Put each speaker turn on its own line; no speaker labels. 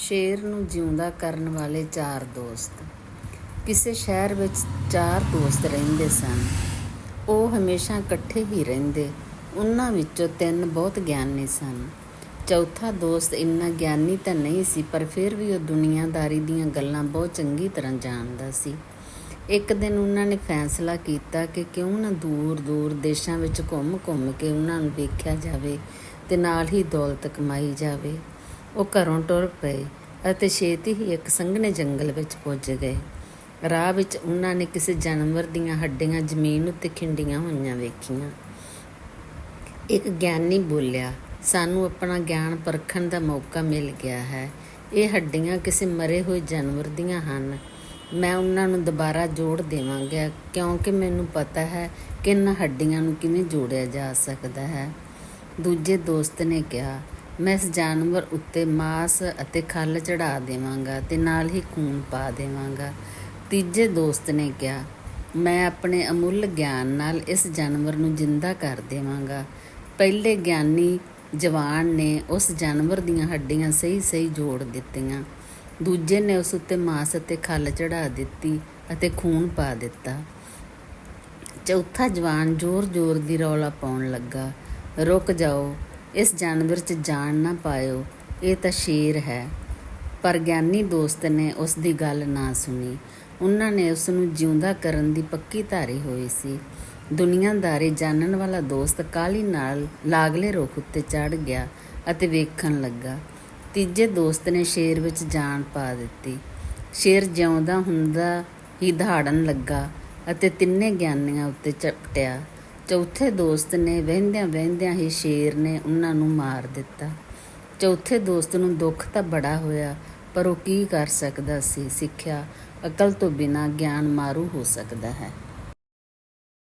ਸ਼ੇਰ ਨੂੰ ਜਿਉਂਦਾ ਕਰਨ ਵਾਲੇ ਚਾਰ ਦੋਸਤ। ਕਿਸੇ ਸ਼ਹਿਰ ਵਿੱਚ ਚਾਰ ਦੋਸਤ ਰਹਿੰਦੇ ਸਨ। ਉਹ ਹਮੇਸ਼ਾ ਇਕੱਠੇ ਹੀ ਰਹਿੰਦੇ। ਉਹਨਾਂ ਵਿੱਚੋਂ ਤਿੰਨ ਬਹੁਤ ਗਿਆਨੀ ਸਨ। ਚੌਥਾ ਦੋਸਤ ਇੰਨਾ ਗਿਆਨੀ ਤਾਂ ਨਹੀਂ ਸੀ, ਪਰ ਫਿਰ ਵੀ ਉਹ ਦੁਨੀਆਦਾਰੀ ਦੀਆਂ ਗੱਲਾਂ ਬਹੁਤ ਚੰਗੀ ਤਰ੍ਹਾਂ ਜਾਣਦਾ ਸੀ। ਇੱਕ ਦਿਨ ਉਹਨਾਂ ਨੇ ਫੈਸਲਾ ਕੀਤਾ ਕਿ ਕਿਉਂ ਨਾ ਦੂਰ ਦੂਰ ਦੇਸ਼ਾਂ ਵਿੱਚ ਘੁੰਮ ਘੁੰਮ ਕੇ ਉਹਨਾਂ ਨੂੰ ਵੇਖਿਆ ਜਾਵੇ ਤੇ ਨਾਲ ਹੀ ਦੌਲਤ ਕਮਾਈ ਜਾਵੇ। ਉਹ ਘਰੋਂ ਟੁਰ ਪਏ ਅਤੇ ਛੇਤੀ ਹੀ ਇੱਕ ਸੰਘਣੇ ਜੰਗਲ ਵਿੱਚ ਪੁੱਜ ਗਏ। ਰਾਹ ਵਿੱਚ ਉਹਨਾਂ ਨੇ ਕਿਸੇ ਜਾਨਵਰ ਦੀਆਂ ਹੱਡੀਆਂ ਜ਼ਮੀਨ ਉੱਤੇ ਖਿੰਡੀਆਂ ਹੋਈਆਂ ਵੇਖੀਆਂ। ਇੱਕ ਗਿਆਨੀ ਬੋਲਿਆ, ਸਾਨੂੰ ਆਪਣਾ ਗਿਆਨ ਪਰਖਣ ਦਾ ਮੌਕਾ ਮਿਲ ਗਿਆ ਹੈ। ਇਹ ਹੱਡੀਆਂ ਕਿਸੇ ਮਰੇ ਹੋਏ ਜਾਨਵਰ ਦੀਆਂ ਹਨ। ਮੈਂ ਉਹਨਾਂ ਨੂੰ ਦੁਬਾਰਾ ਜੋੜ ਦੇਵਾਂਗਾ, ਕਿਉਂਕਿ ਮੈਨੂੰ ਪਤਾ ਹੈ ਕਿ ਇਹਨਾਂ ਹੱਡੀਆਂ ਨੂੰ ਕਿਵੇਂ ਜੋੜਿਆ ਜਾ ਸਕਦਾ ਹੈ। ਦੂਜੇ ਦੋਸਤ ਨੇ ਕਿਹਾ ਮੈਂ ਇਸ ਜਾਨਵਰ ਉੱਤੇ ਮਾਸ ਅਤੇ ਖੱਲ ਚੜਾ ਦੇਵਾਂਗਾ ਤੇ ਨਾਲ ਹੀ ਖੂਨ ਪਾ ਦੇਵਾਂਗਾ। ਤੀਜੇ ਦੋਸਤ ਨੇ ਕਿਹਾ, ਮੈਂ ਆਪਣੇ ਅਮੁੱਲ ਗਿਆਨ ਨਾਲ ਇਸ ਜਾਨਵਰ ਨੂੰ ਜਿੰਦਾ ਕਰ ਦੇਵਾਂਗਾ। ਪਹਿਲੇ ਗਿਆਨੀ ਜਵਾਨ ਨੇ ਉਸ ਜਾਨਵਰ ਦੀਆਂ ਹੱਡੀਆਂ ਸਹੀ-ਸਹੀ ਜੋੜ ਦਿੱਤੀਆਂ। ਦੂਜੇ ਨੇ ਉਸ ਉੱਤੇ ਮਾਸ ਅਤੇ ਖੱਲ ਚੜਾ ਦਿੱਤੀ ਅਤੇ ਖੂਨ ਪਾ ਦਿੱਤਾ। ਚੌਥਾ ਜਵਾਨ ਜ਼ੋਰ-ਜ਼ੋਰ ਦੀ ਰੌਲਾ ਪਾਉਣ ਲੱਗਾ, ਰੁਕ ਜਾਓ ਇਸ ਜਾਨਵਰ 'ਚ ਜਾਨ ਨਾ ਪਾਇਓ, ਇਹ ਤਾਂ ਸ਼ੇਰ ਹੈ। ਪਰ ਗਿਆਨੀ ਦੋਸਤ ਨੇ ਉਸ ਦੀ ਗੱਲ ਨਾ ਸੁਣੀ। ਉਹਨਾਂ ਨੇ ਉਸ ਨੂੰ ਜਿਉਂਦਾ ਕਰਨ ਦੀ ਪੱਕੀ ਧਾਰੀ ਹੋਈ ਸੀ। ਦੁਨੀਆਦਾਰੀ ਜਾਣਨ ਵਾਲਾ ਦੋਸਤ ਕਾਲੀ ਨਾਲ ਲਾਗਲੇ ਰੁੱਖ ਉੱਤੇ ਚੜ ਗਿਆ ਅਤੇ ਵੇਖਣ ਲੱਗਾ। ਤੀਜੇ ਦੋਸਤ ਨੇ ਸ਼ੇਰ ਵਿੱਚ ਜਾਨ ਪਾ ਦਿੱਤੀ। ਸ਼ੇਰ ਜਿਉਂਦਾ ਹੁੰਦਾ ਹੀ ਦਹਾੜਨ ਲੱਗਾ ਅਤੇ ਤਿੰਨੇ ਗਿਆਨੀਆਂ ਉੱਤੇ ਚਪਟਿਆ ਚੌਥੇ ਦੋਸਤ ਨੇ ਵਹਿੰਦਿਆਂ ਵਹਿੰਦਿਆਂ ਹੀ ਸ਼ੇਰ ਨੇ ਉਹਨਾਂ ਨੂੰ ਮਾਰ ਦਿੱਤਾ। ਚੌਥੇ ਦੋਸਤ ਨੂੰ ਦੁੱਖ ਤਾਂ ਬੜਾ ਹੋਇਆ, ਪਰ ਉਹ ਕੀ ਕਰ ਸਕਦਾ ਸੀ ਸਿੱਖਿਆ ਅਕਲ ਤੋਂ ਬਿਨਾ ਗਿਆਨ ਮਾਰੂ ਹੋ ਸਕਦਾ ਹੈ।